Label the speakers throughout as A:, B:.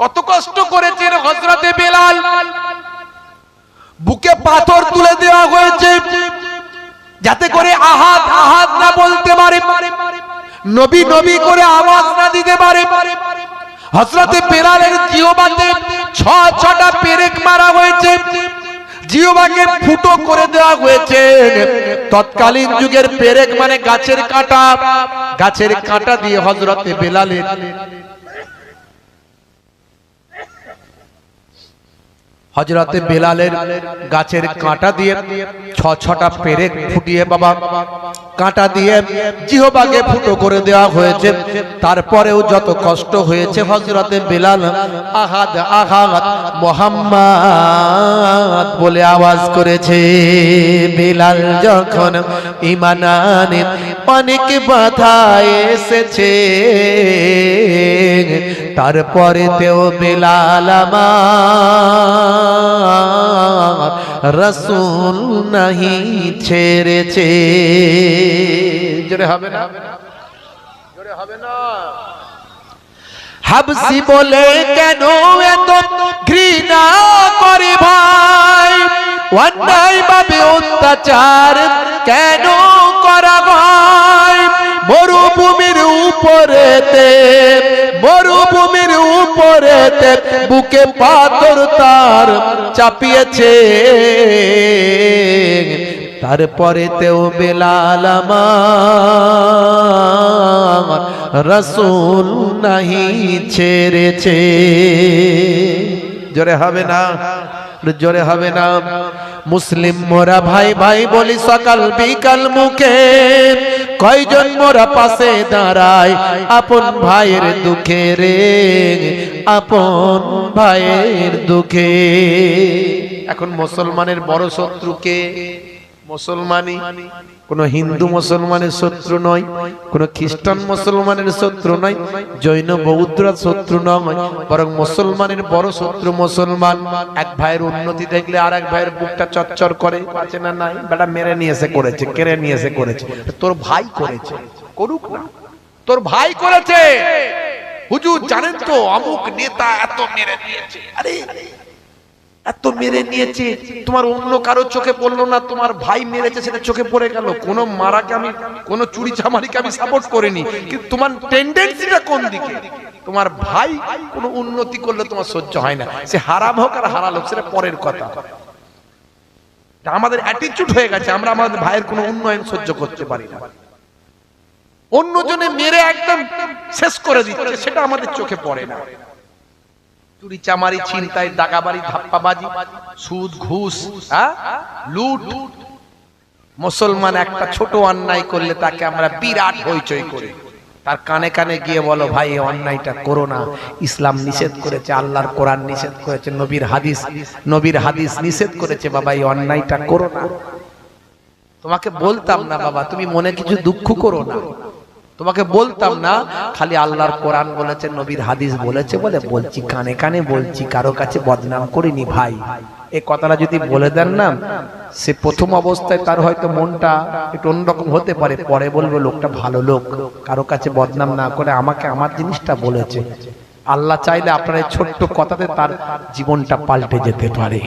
A: কত কষ্ট করেছেন হজরতে বেলাল। বুকে পাথর তুলে দেওয়া হয়েছে, যাতে করে আহাত আহাত না বলতে পারে, নবী নবী করে আওয়াজ না দিতে পারে। হজরতে বেলালের জিওবাতে ছ, ছটা পেরেক মারা হয়েছে জিওবাকে ফুটো করে দেওয়া হয়েছে। তৎকালীন যুগের পেরেক মানে গাছের কাঁটা গাছের কাঁটা দিয়ে হজরতে বেলালের হজরতে বেলালের গাছের কাঁটা দিয়ে ছ ছটা পেরে ফুটিয়ে বাবা কাঁটা দিয়ে জিহবাগে ফুটো করে দেওয়া হয়েছে। তারপরেও যত কষ্ট হয়েছে হজরতে বেলাল আহাদ আহাদ মোহাম্মদ বলে আওয়াজ করেছে। বেলাল যখন ইমানানে অনেক বাধা এসেছে তারপরে তেও বেলাল আমার রসুল নাহি ছেড়েছে। হবে না? হাবসি বলে, কেন এত ঘৃণা করে ভাই? অন্যায় ভাবে অত্যাচার কেন উপরেতে বুকে পাথর তার চাপিয়েছে। তারপরে তেও বেলাল আমার রসুল নাহি ছেড়েছে। জোরে হবে না? জোরে হবে না। মুসলিম মোরা ভাই ভাই বলি সকাল বিকাল মুখে। কয়জন মোরা পাশে দাঁড়ায়? আপন ভাইয়ের দুঃখে রে। আপন ভাইয়ের দুঃখে। এখন মুসলমানের বড় শত্রুকে মুসলমানই। কোন হিন্দু মুসলমানের শত্রু নয়, কোন খ্রিস্টান মুসলমানের শত্রু নয়, জৈন, বৌদ্ধরা শত্রু নয়, বরং মুসলমানের বড় শত্রু মুসলমান। এক ভাইয়ের উন্নতি দেখলে আর এক ভাইয়ের বুকটা চচ্চর করে। আছে না নাই? বেটা মেরে নিয়ে এসে করেছে, কেড়ে নিয়ে এসে করেছে। তোর ভাই করেছে। করুক না। তোর ভাই করেছে। হুজুর জানেন তো, অমুক নেতা এত মেরে নিয়েছে। আরে এত মেরে নিয়েছে। তোমার অন্য কারও চোখে পড়ল না, তোমার ভাই মেরেছে, সেটা চোখে পড়ে গেল। কোন মারাকে আমি, কোন চুরি চামারিকে আমি সাপোর্ট করিনি। কিন্তু তোমার টেন্ডেন্সিটা কোন দিকে? তোমার ভাই কোন উন্নতি করলে তোমার সহ্য হয় না। সে হারাম হোক আর হারাল হোক, সেটা পরের কথা। আমাদের অ্যাটিটিউড হয়ে গেছে, আমরা আমাদের ভাইয়ের কোনো উন্নয়ন সহ্য করতে পারি না। অন্যজনে মেরে একদম শেষ করে দিচ্ছে, সেটা আমাদের চোখে পড়ে না। চুরি, চামারি, ছিনতাই দাগাবাড়ি ধাপ্পাবাজি, সুদ, ঘুষ লুট। মুসলমান একটা ছোট অন্যায় করলে তাকে আমরা বিরাট হইচই করি। তার কানে কানে গিয়ে বলো, ভাই, এই অন্যায়টা করো না। ইসলাম নিষেধ করেছে, আল্লাহর কোরআন নিষেধ করেছে, নবীর হাদিস নবীর হাদিস নিষেধ করেছে, বাবা, এই অন্যায়টা করো না। তোমাকে বলতাম না, বাবা, তুমি মনে কিছু দুঃখ করো না। তোমাকে বলতাম না, খালি আল্লাহর কোরআন বলেছে, নবীর হাদিস বলেছে বলে বলছি, কানে কানে বলছি, কারও কাছে বদনাম করিনি ভাই। এই কথাটা যদি বলে দেন না, সে প্রথম অবস্থায় তার হয়তো মনটা একটু অন্যরকম হতে পারে, পরে বলবে লোকটা ভালো লোক, কারও কাছে বদনাম না করে আমাকে আমার জিনিসটা বলেছে। আল্লাহ চাইলে আপনার এই ছোট্ট কথাতে তার জীবনটা পাল্টে যেতে পারে।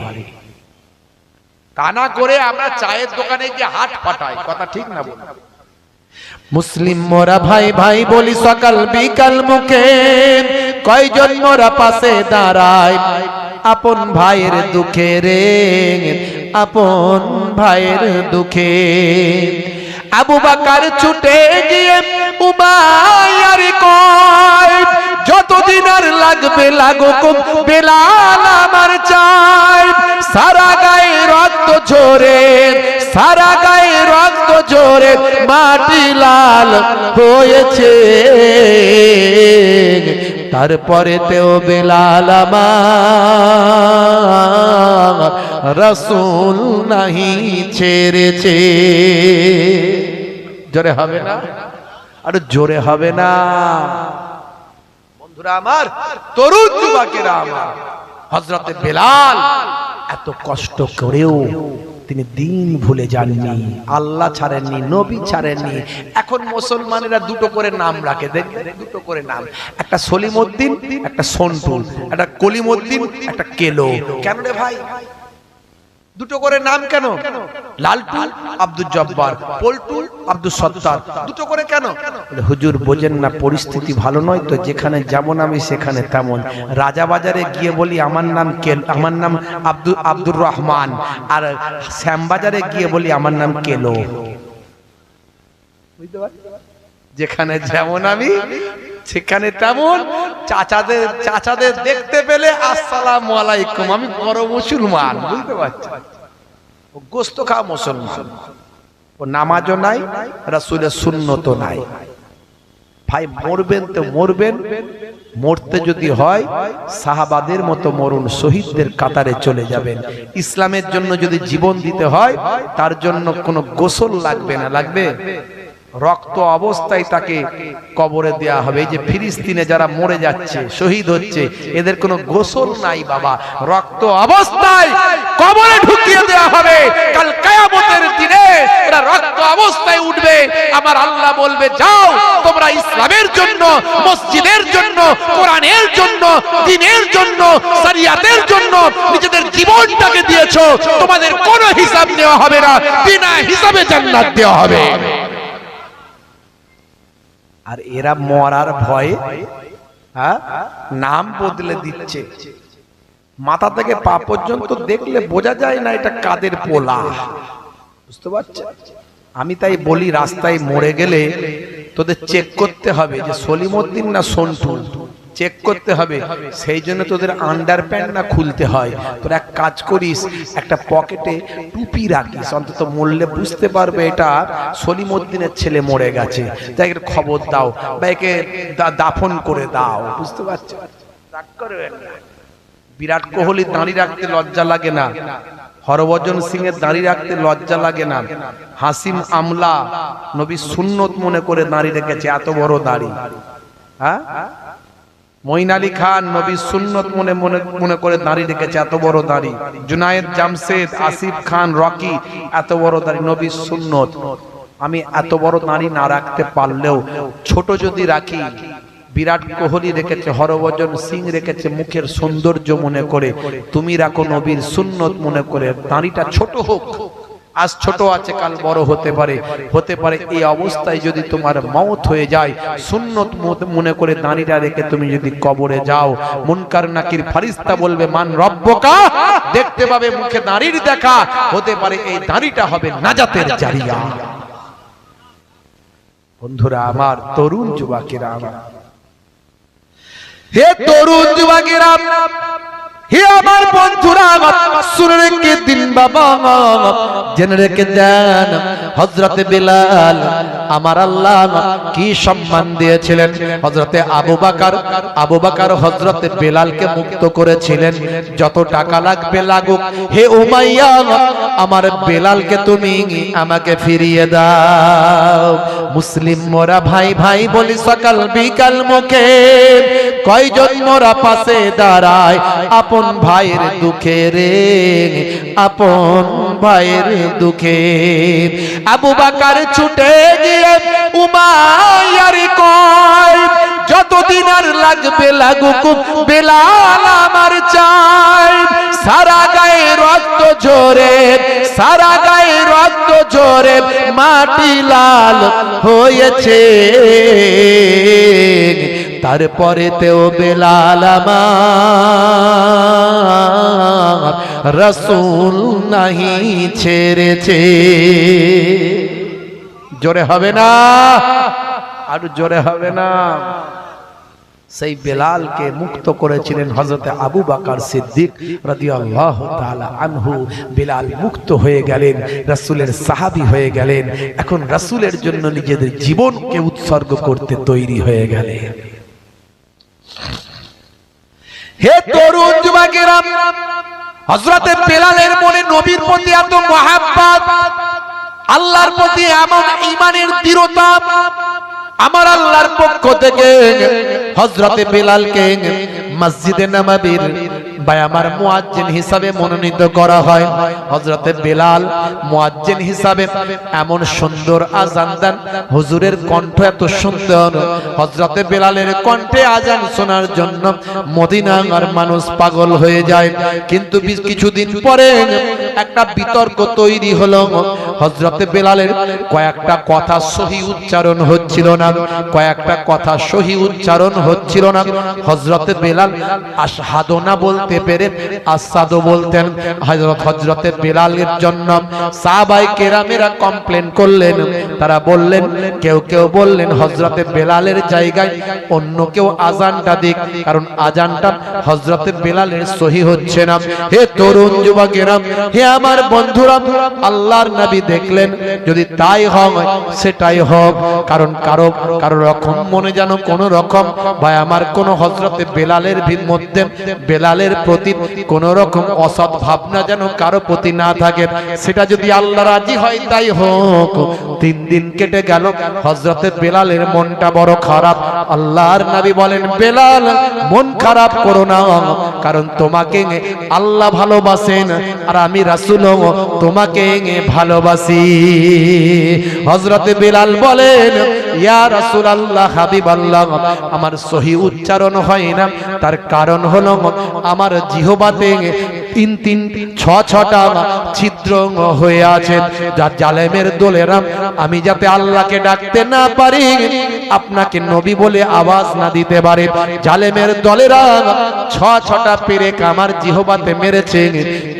A: তা না করে আমরা চায়ের দোকানে গিয়ে হাট ফাটাই কথা ঠিক না বল মুসলিম মোরা ভাই ভাই বলি সকাল বিকাল মুখে। কয়জন মোরা পাশে দাঁড়ায়? আপন ভাইয়ের দুঃখে রে। আপন ভাইয়ের দুঃখে। আবু বাকার ছুটে গিয়ে উমায়ার কয়, যতদিন আর লাগবে লাগুক বেলাল আমার চাই। সারা গায়ে রক্ত ঝরে, সারা গায়ে রক্ত ঝরে মাটি লাল হয়েছে। তারপরে তেও বেলাল রসুল নাহি ছেড়েছে। জোরে হবে না? আর জোরে হবে না। বন্ধুরা আমার, তরুণ যুবকেরা আমার হজরতে বেলাল, এত কষ্ট করেও তিনি দিন ভুলে যাননি। আল্লাহ ছাড়েননি, নবী ছাড়েননি। এখন মুসলমানেরা দুটো করে নাম রাখে দেখবেন দুটো করে নাম। একটা সলিমউদ্দিন একটা সন্টু একটা কলিমউদ্দিন একটা কেলো। কেন রে ভাই? দুটো করে নাম কেন? লালটু আব্দুল জব্বার, পল্টু আব্দুল সত্তার। দুটো করে কেন? হুজুর, বোঝেন না, পরিস্থিতি ভালো নয় তো, যেখানে যেমন আমি, সেখানে তেমন। রাজা বাজারে গিয়ে বলি, আমার নাম কেল আমার নাম আব্দুল, আব্দুর রহমান। আর শ্যামবাজারে গিয়ে বলি, আমার নাম কেলো। বুঝতে পারছ? যেখানে যেমন আমি, সেখানে তেমন। চাচাদের চাচাদের দেখতে পেলে আসসালাম আলাইকুম, আমি বড় মুসলমান, বুঝতে পারছি। ও গোস্ত খাওয়া মুসলমান। ও নামাজও নাই, রাসূলের সুন্নত নাই। ভাই, মরবেন তো মরবেন, মরতে যদি হয়, সাহাবাদের মতো মরুন শহীদদের কাতারে চলে যাবেন। ইসলামের জন্য যদি জীবন দিতে হয়, তার জন্য কোনো গোসল লাগবে না, লাগবে? রক্ত অবস্থায় তাকে কবরে দেয়া হবে। এই যে ফিলিস্তিনে যারা মরে যাচ্ছে, শহীদ হচ্ছে, এদের কোনো গোসল নাই বাবা। রক্ত অবস্থায় কবরে ঢুকিয়ে দেয়া হবে। কাল কিয়ামতের দিনে এরা রক্ত অবস্থায় উঠবে। আমার আল্লাহ বলবে, যাও, তোমরা ইসলামের জন্য, মসজিদের জন্য, কোরআনের জন্য দ্বীনের জন্য, শরিয়াতের জন্য নিজেদের জীবনটাকে দিয়েছ। তোমাদের কোনো হিসাব নেওয়া হবে না। বিনা হিসাবে জান্নাত দেওয়া হবে। আর এরা মরার ভয়ে হ্যাঁ নাম বদলে দিচ্ছে। মাথা থেকে পা পর্যন্ত দেখলে বোঝা যায় না এটা কাদের পোলা। বুঝতে পারছে আমি তাই বলি, রাস্তায় মরে গেলে তোদের চেক করতে হবে যে সলিমউদ্দিন না সন্টু। চেক করতে হবে। সেই জন্য তোদের আন্ডার প্যান্ট না খুলতে হয়। তোর এক কাজ করিস, একটা পকেটে টুপি রাখিস। অন্তত মরলে বুঝতে পারবে এটা সলিমউদ্দিনের ছেলে মরে গেছে। তাই এর খবর দাও বা একে দাফন করে দাও। বুঝতে পারছ? বিরাট কোহলি দাঁড়ি রাখতে লজ্জা লাগে না। হরভজন সিং এর দাঁড়ি রাখতে লজ্জা লাগে না। হাসিম আমলা নবী সুন্নত মনে করে দাঁড়িয়ে রেখেছে, এত বড় দাড়ি। হ্যাঁ? মঈন খান নবী সুন্নত মনে মনে মনে করে দাঁড়ি রেখেছে, এত বড় দাড়ি। জুনায়েদ জামশেদ, আসিফ খান, রকি, এত বড় দাড়ি, নবী সুন্নত। আমি এত বড় দাড়ি না রাখতে পারলেও, ছোট যদি রাখি, বিরাট কোহলি রেখেছে, হরভজন সিং রেখেছে, মুখের সৌন্দর্য মনে করে। তুমি রাখো নবীর সুন্নত মনে করে, দাঁড়িটা ছোট হোক। আজ ছোট আছে, কাল বড় হতে পারে। হতে পারে এই অবস্থায় যদি তোমার মৌত হয়ে যায়, সুন্নত মনে করে দাঁড়িটা রেখে তুমি যদি কবরে যাও। মুনকার নাকির ফারিস্তা বলবে, মান রব্বকা? দেখতে পাবে মুখে দাঁড়ির দেখা। হতে পারে এই দাঁড়িটা হবে নাজাতের জারিয়া। বন্ধুরা, আমার তরুণ যুবকেরা, আমার। হে তরুণ যুবকেরা হে আমার বন্ধুরা শুনে রেখে দিন বাবা। জেনে রেখে দেন হজরতে বেলাল, আমার আল্লাহ কি সম্মান দিয়েছিলেন? হজরতে আবু বাকার আবু বাকার হজরতে বেলালকে মুক্ত করেছিলেন। যত টাকা লাগবে লাগুক। হে উমাইয়া, আমার বেলালকে তুমি আমাকে ফিরিয়ে দাও। মুসলিম মোরা ভাই ভাই বলি সকাল বিকাল মুখে। কয়জন মোরা পাশে দাঁড়ায়? আপন ভাইয়ের দুঃখে রে, আপন ভাইয়ের দুঃখে। আবু বাকার ছুটে গিয়ে উমায়ার কয়, যতদিন আর লাগবে লাগুক, বেলাল আমার চাই। সারা গায়ে রক্ত জোরে সারা গায়ে রক্ত জোরে মাটি লাল হয়েছে। তারপরে তেও বেলাল আমার রসুল নাহি ছেড়েছে। জোরে হবে না? আর জোরে হবে না। সেই বেলালকে মুক্ত করেছিলেন হজরত আবু বাকার সিদ্দিক রাদিয়াল্লাহু তাআলা আনহু। বেলাল মুক্ত হয়ে গেলেন, রাসূলের সাহাবী হয়ে গেলেন। এখন রাসূলের জন্য নিজেদের জীবনকে উৎসর্গ করতে তৈরি হয়ে গেলেন। হে তরুণ যুবকেরা হজরতে বেলালের মনে নবীর প্রতি এত মহাব্বাত, আল্লাহর প্রতি এমন ইমানের দৃঢ়তা, আমার আল্লাহর পক্ষ থেকে হজরতে বেলালকে মসজিদে নববীর ভাই, আমার মুয়াজ্জিন হিসাবে মনোনীত করা হয়। হজরতে বেলাল মুয়াজ্জিন হিসাবে এমন সুন্দর আজান দেন। হুজুরের কণ্ঠ এত সুন্দর। হজরতে বেলালের কণ্ঠে আজান শোনার জন্য মদিনার মানুষ পাগল হয়ে যায়। কিন্তু বি- কিছুদিন পরে একটা বিতর্ক তৈরি হলো। হজরতে বেলালের কয়েকটা কথা সহি উচ্চারণ হচ্ছিল না। কয়েকটা কথা সহি উচ্চারণ হচ্ছিল না। হজরতে বেলাল না বলতে পেরে আসাদও বলতেন হজরত হজরতে বেলালের জন্য সাহাবাই কেরামেরা কমপ্লেন করলেন। তারা বললেন, কেউ কেউ বললেন হজরতে বেলালের জায়গায় অন্য কেউ আজানটা দিক, কারণ আজানটা হজরতে বেলালের সহি হচ্ছে না। হে তরুণ যুবকেরা, হে আমার বন্ধুরা, আল্লাহর নবী দেখলেন, যদি তাই হয় সেটাই হোক। কারণ কারও কারও রকম মনে যেন কোন রকম, ভাই আমার কোন হজরতে বেলালের মধ্যে, বেলালের প্রতি কোন রকম অসৎ ভাবনা যেন কারও প্রতি না থাকে। সেটা যদি আল্লাহ রাজি হয়, তাই হোক। তিন দিন কেটে গেল হজরতে বেলালের মনটা বড় খারাপ। আল্লাহর নবী বলেন, বেলাল, মন খারাপ করো না, কারণ তোমাকে আল্লাহ ভালোবাসেন, আর আমি রাসূল তোমাকে ভালোবাসি। হজরত বিলাল বলেন, ইয়া রাসুল আল্লাহ হাবিব আল্লাহ আমার সহি উচ্চারণ হয় না। তার কারণ হলো, আমার জিহবাতে তিন তিন, ছ ছটা ছিদ্র হয়ে আছে। যার জালেমের দোলেরা আমি যাতে আল্লাহকে ডাকতে না পারি, আপনাকে নবী বলে আওয়াজ না দিতে পারে। জালেমের দলেরা ছ ছটা পেরেক আমার জিহবাতে মেরেছে।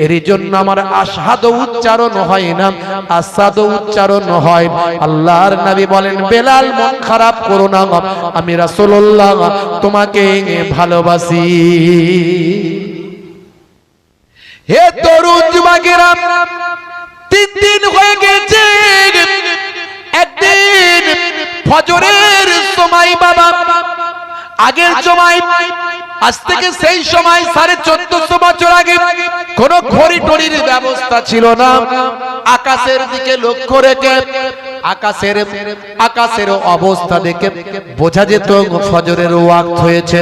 A: এর জন্য আমার আসাদ উচ্চারণ হয় না আসাদ উচ্চারণ হয়। আল্লাহর নবী বলেন, বেলাল, মন খারাপ করো না আমি রাসূলুল্লাহ তোমাকে ভালোবাসি। হে তরুণ যুবকেরা তিন দিন হয়ে গেছে। একদিন ফজরের সময় বাবা আগের সময় আজ থেকে সেই সময় সাড়ে চোদ্দশো বছর আগে কোন ঘড়ি টড়ির ব্যবস্থা ছিল না। আকাশের দিকে লক্ষ্য রেখে আকাশের আকাশের অবস্থা দেখে বোঝা যেত ফজরের ওয়াক্ত হয়েছে।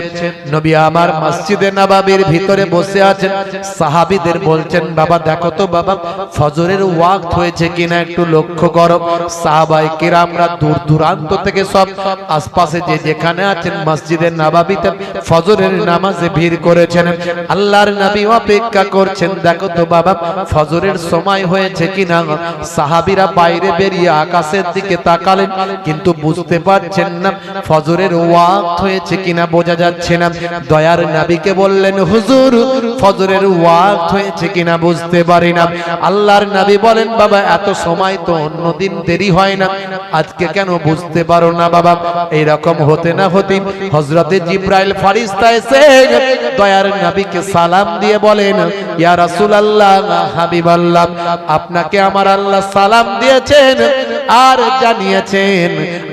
A: নবী আমার মসজিদে নবাবির ভিতরে বসে আছেন। সাহাবিদের বলছেন, বাবা, দেখো তো বাবা, ফজরের ওয়াক্ত হয়েছে কিনা একটু লক্ষ্য করো। সাহাবাই কিরামরা দূর দূরান্ত থেকে সব আশপাশে যে যেখানে আছেন মসজিদের নবাবিতে ফজরের নামাজে ভিড় করেছেন। আল্লাহর নবী অপেক্ষা করছেন, দেখো তো বাবা, ফজরের সময় হয়েছে কিনা? সাহাবীরা বাইরে বেরিয়ে আকাশের দিকে তাকালেন, কিন্তু বুঝতে পারছেন না ফজরের ওয়াক্ত হয়েছে কিনা, বোঝা যাচ্ছে না। দয়ার নবীকে বললেন, হুজুর, ফজরের ওয়াক্ত হয়েছে কিনা বুঝতে পারি না। আল্লাহর নবী বলেন, বাবা, এত সময় তো অন্যদিন দেরি হয় না। আজকে কেন বুঝতে পারো না বাবা? এইরকম হতে না হতে হজরতে জিব্রাইল ফারিস্তা এসে দয়ার নবীকে সালাম দিয়ে বলেন, ইয়া রাসূলুল্লাহ, হাবিবাল্লাহ, আপনাকে আমার আল্লাহ সালাম দিয়েছেন আর জানিয়েছেন,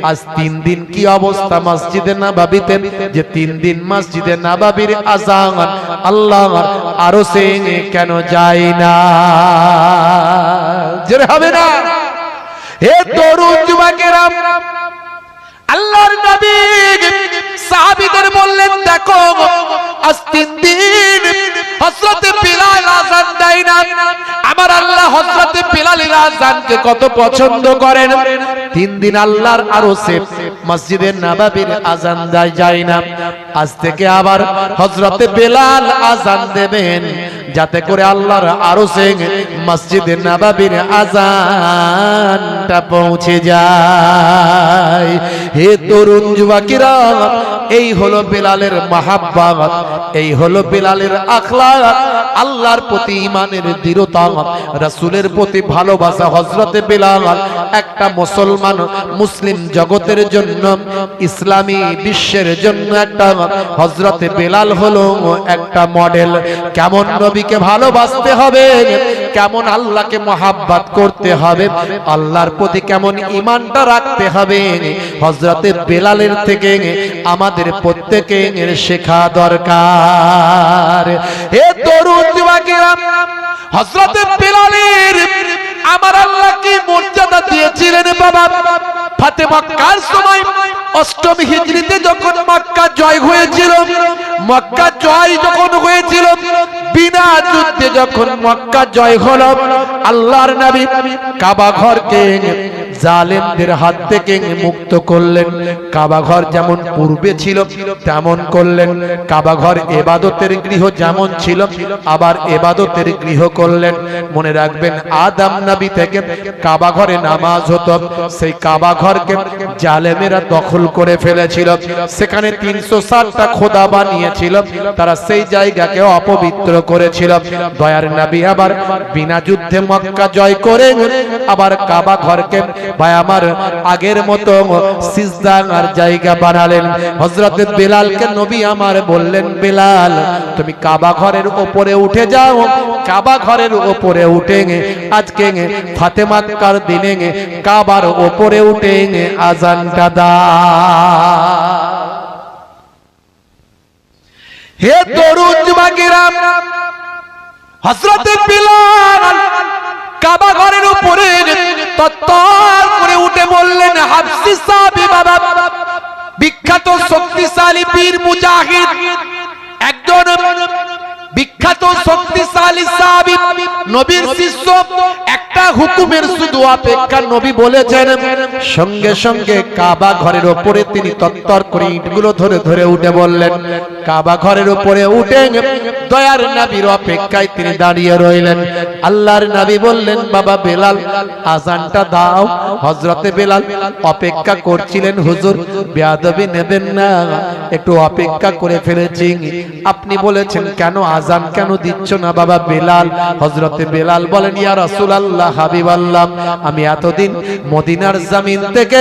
A: আজ তিন দিন কি অবস্থা মসজিদে নাবাবিতে? যে তিন দিন মসজিদে নাবাবির আজান, আল্লাহ আরও সে কেন যায় না? জোরে হবে না? হে তরুণ যুবকেরা, আল্লাহর নবী সাহাবীদের বললেন, দেখো, আজ তিন দিন হযরতে বিলাল আযান দেয় না। আমার আল্লাহ হযরতে বিলালের আযানকে কত পছন্দ করেন। তিন দিন আল্লাহর নববীর আযান দেয়, যায় না। আজ থেকে আবার হযরতে বিলাল আযান দেবেন, যাতে করে আল্লাহর আরশে মসজিদে নববীর আজানটা পৌঁছে যায়। হে তরুণ যুবকেরা, এই হলো বেলালের মাহাব্বাত, এই হলো বেলালের আখলাক, আল্লাহর প্রতি ইমানের দৃঢ়তা, রাসূলের প্রতি ভালোবাসা হযরতে বেলাল, একটা মুসলমান মুসলিম জগতের জন্য, ইসলামী বিশ্বের জন্য একটা, হযরতে বেলাল হলো একটা মডেল কেমন নবীকে ভালোবাসতে হবে? কেমন আল্লাহকে মহাব্বাত করতে হবে, আল্লাহর প্রতি কেমন ইমানটা রাখতে হবে, হযরতে বেলালের থেকে আমাদের প্রত্যেকের শেখা দরকার। হে তরুণ হযরতে বেলালের আমার আল্লাহ কি মর্যাদা দিয়েছিলেন বাবা? ফাতেমা হিজরিতে যখন মক্কা জয় হয়েছিল, মক্কা জয় যখন হয়েছিল বিনা যুদ্ধে যখন মক্কা জয় হলো, আল্লাহর নবী কাবা ঘরকে জালেমদের হাত থেকে মুক্ত করলেন। কাবা ঘর যেমন পূর্বে ছিল, তেমন করলেন। কাবা ঘর এবাদতের গৃহ যেমন ছিল, আবার এবাদতের গৃহ করলেন। মনে রাখবেন, আদম নবী থেকে কাবা ঘরে নামাজ হতো, সেই কাবা ঘরকে জালেমেরা দখল করে ফেলেছিল। সেখানে তিনশো ষাটটা খোদা বানিয়েছিল, তারা সেই জায়গাকে অপবিত্র করেছিল দয়ার নবী আবার বিনা যুদ্ধে মক্কা জয় করে আবার কাবা ঘরকে ভাই আমার আগের মতো সিজদার জায়গা বানালেন। হযরত বেলালকে নবী আমার বললেন, বেলাল, তুমি কাবা ঘরের উপরে উঠে যাও। কাবা ঘরের উপরে উঠে আজকে ফাতেমাক্কার দিনে কাবার উপরে উঠে আজানটা দা হে তরুণ যুবকেরা হজরতে বিলাল কাবা ঘরের উপরে তত্তর করে উঠে বললেন, হাফসি সাহেব বাবা, বিখ্যাত শক্তিশালী বীর মুজাহিদ, একজন বিখ্যাত শক্তিশালী সাহাবী, নবীর শিষ্য, একটা হুকুমের শুধু অপেক্ষা নবী বলেছেন, সঙ্গে সঙ্গে কাবা ঘরের ওপরে তিনি তত্তর করে ইটগুলো ধরে ধরে উঠে বললেন, কাবা ঘরের উপরে উঠে দয়ার নবীর অপেক্ষায় তিনি দাঁড়িয়ে রইলেন। আল্লাহর নবী বললেন, বাবা বেলাল, আজানটা দাও। হজরতে বেলাল অপেক্ষা করছিলেন, হুজুর, বেয়াদবি নেবেন না, একটু অপেক্ষা করে ফেলেছি। আপনি বলেছেন, কেন আজান কেন দিচ্ছ না বাবা বেলাল? হজরতে বেলাল বলেন, ইয়া রাসূলুল্লাহ হাবিবাল্লাহ, আমি এতদিন মদিনার জমিন থেকে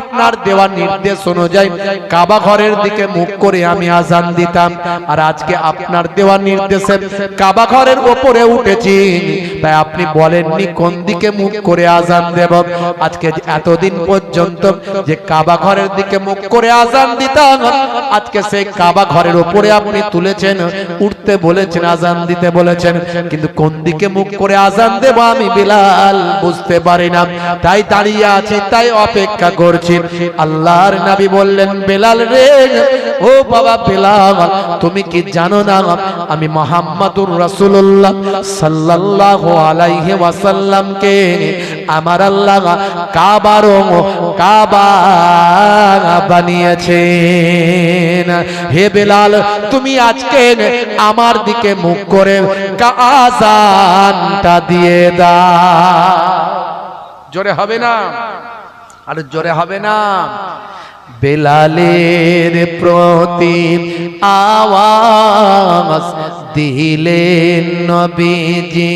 A: আপনার দেওয়া নির্দেশ অনুযায়ী কাবা ঘরের দিকে মুখ করে আমি আজান দিতাম। আর আজকে আপনার দেওয়া নির্দেশে কাবা ঘরের ওপরে উঠেছি। তাই আপনি বলেননি কোন দিকে মুখ করে আজান দেব? আজকে এতদিন পর্যন্ত যে কাবা ঘরের দিকে মুখ করে আজান দিতাম, আজকে সেই কাবা ঘরের ওপরে আপনি তুলেছেন, উঠতে বলেছেন, আজান দিতে বলেছেন, কিন্তু কোন দিকে মুখ করে আজান দেব আমি বিলাল বুঝতে পারি না। তাই দাঁড়িয়ে আছি, তাই অপেক্ষা করছি। আল্লাহর নবী বললেন, বেলাল রে, ও বাবা বেলাল, তুমি কি জানো না, আমি মোহাম্মদুর রাসূলুল্লাহ সাল্লাল্লাহু আলাইহি ওয়াসাল্লামকে আমার আল্লাহ কাবার কাবা বানিয়েছেন। হে বেলাল, তুমি আজকে আমার দিকে মুখ করে আজানটা দিয়ে দা জোরে হবে না? আর জোরে হবে না? বেলালের প্রতি আওয়াজ দিলেন নবীজি,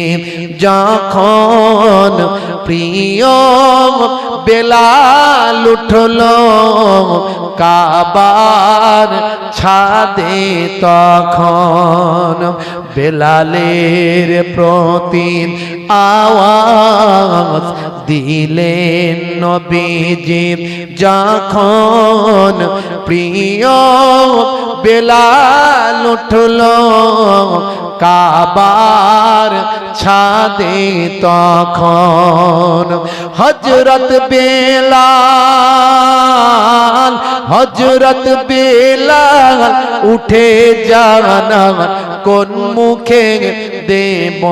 A: যখন প্রিয় বেলাল উঠল কাবার ছাদে, তখন বেলালের প্রতি আওয়াজ দিলেন নবীজি, যখন প্রিয় বেলাল উঠল কাবার ছাদে তখন হজরত বেলাল হজরত বেলাল উঠে জানা কোন মুখে দেব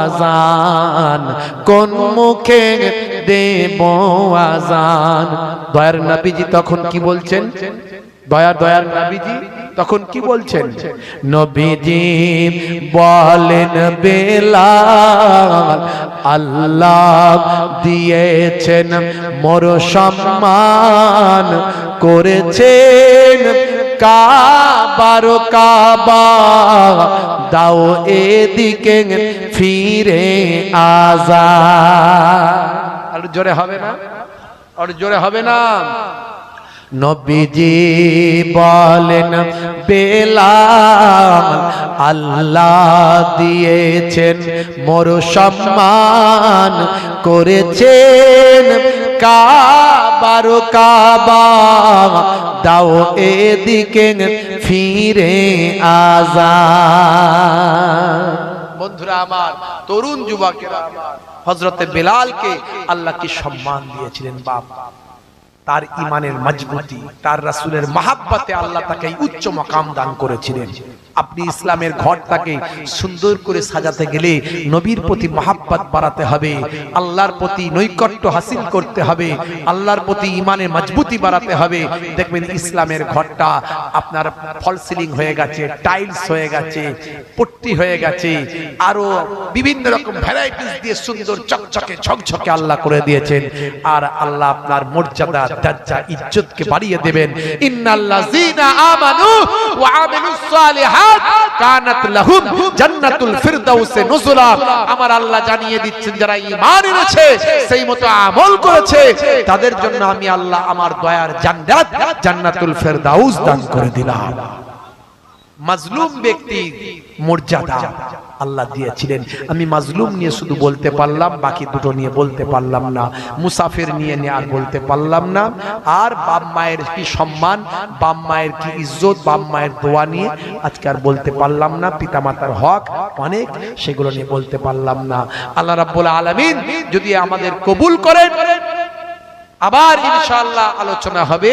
A: আজান, কোন মুখে দেব আজান। দয়ার নবীজি তখন কি বলছেন? দয়া দয়ার নবীজি, তখন কি বলছেন? নবীজি বলেন, বেলাল আল্লাহ দিয়েছেন মোর সম্মান, করেছেন কাবার কাবা। দাও এদিকে ফিরে আজা। আর জোরে হবে না? আর জোরে হবে না? নবীজি বলেন, বেলাল আল্লাহ দিয়েছেন, মোর সম্মান করেছেন। কাবার কাবা, দাও এদিকে ফিরে আজা। বন্ধুরা আমার, তরুণ যুবকেরা হজরতে বেলালকে আল্লাহ কি সম্মান দিয়েছিলেন, বাপ? তার ইমানের মজবুতি তার রাসুলের মাহাব্বাতে আল্লাহ তাকে উচ্চ মকাম দান করেছিলেন। আপনি ইসলামের ঘরটাকে সুন্দর করে সাজাতে গেলে নবীর প্রতি মহাব্বত বাড়াতে হবে, আল্লাহর প্রতি নৈকট্য হাসিল করতে হবে, আল্লাহর প্রতি ইমানের মজবুতি বাড়াতে হবে। দেখবেন ইসলামের ঘরটা আপনার ফল সিলিং হয়ে গেছে, টাইলস হয়ে গেছে, পট্টি হয়ে গেছে, আরও বিভিন্ন রকম ভ্যারাইটিস দিয়ে সুন্দর চকচকে, ঝকঝকে আল্লাহ করে দিয়েছেন। আর আল্লাহ আপনার মর্যাদা, দরজা, ইজ্জতকে বাড়িয়ে দেবেন। ইন্নাল্লাযীনা আমানু ওয়া আমিলুস সালিহাত। কানাত লাহুম জান্নাতুল ফিরদাউসে নুজুলা। আমার আল্লাহ জানিয়ে দিচ্ছেন, যারা ঈমান এনেছে, সেই মতো আমল করেছে, তাদের জন্য আমি আল্লাহ আমার দয়ার জান্নাত, জান্নাতুল ফিরদাউস দান করে দিলাম। মাজলুম ব্যক্তি মর্যাদা। আল্লাহ দিয়েছিলেন। আমি মাজলুম নিয়ে শুধু বলতে পারলাম বাকি দুটো নিয়ে বলতে পারলাম না। মুসাফির নিয়ে নিয়ে আর বলতে পারলাম না। আর বাপ মায়ের কি সম্মান বাপ মায়ের কি ইজ্জত বাপ মায়ের দোয়া নিয়ে আজকে আর বলতে পারলাম না। পিতামাতার হক অনেক সেগুলো নিয়ে বলতে পারলাম না। আল্লাহ রাব্বুল আলামিন যদি আমাদের কবুল করেন আবার ইনশাআল্লাহ আলোচনা হবে।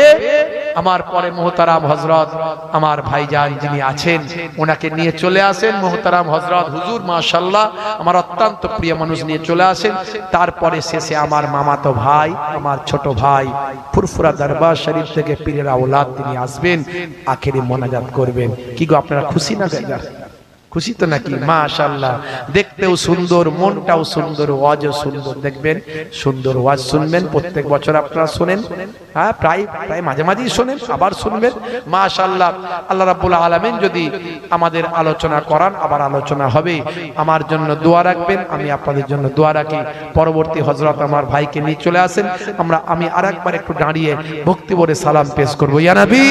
A: আমার পরে মোহতারাম হজরত আমার ভাইজান যিনি আছেন, ওনাকে নিয়ে চলে আসেন। মোহতারাম হজরত হুজুর মাশাল্লাহ আমার অত্যন্ত প্রিয় মানুষ নিয়ে চলে আসেন। তারপরে শেষে আমার মামাতো ভাই, আমার ছোট ভাই, ফুরফুরা দরবার শরীফ থেকে পীরের আওলাদ তিনি আসবেন, আখেরি মোনাজাত করবেন। কি গো, আপনারা খুশি না বেজার খুশি তো নাকি? মাশাল্লাহ দেখতেও সুন্দর, মনটাও সুন্দর, ওয়াজও সুন্দর। দেখবেন, সুন্দর ওয়াজ শুনবেন, প্রত্যেক বছর আপনারা শোনেন। হ্যাঁ প্রায় প্রায় মাঝে মাঝেই শোনেন, আবার শুনবেন। মাশাল্লাহ আল্লাহ রাব্বুল আলামিন যদি আমাদের আলোচনা করান, আবার আলোচনা হবে। আমার জন্য দোয়া রাখবেন, আমি আপনাদের জন্য দোয়া রাখি। পরবর্তী হজরত আমার ভাইকে নিয়ে চলে আসেন। আমরা, আমি আরেকবার একটু দাঁড়িয়ে ভক্তি বলে সালাম পেশ করব। ইয়া নবী!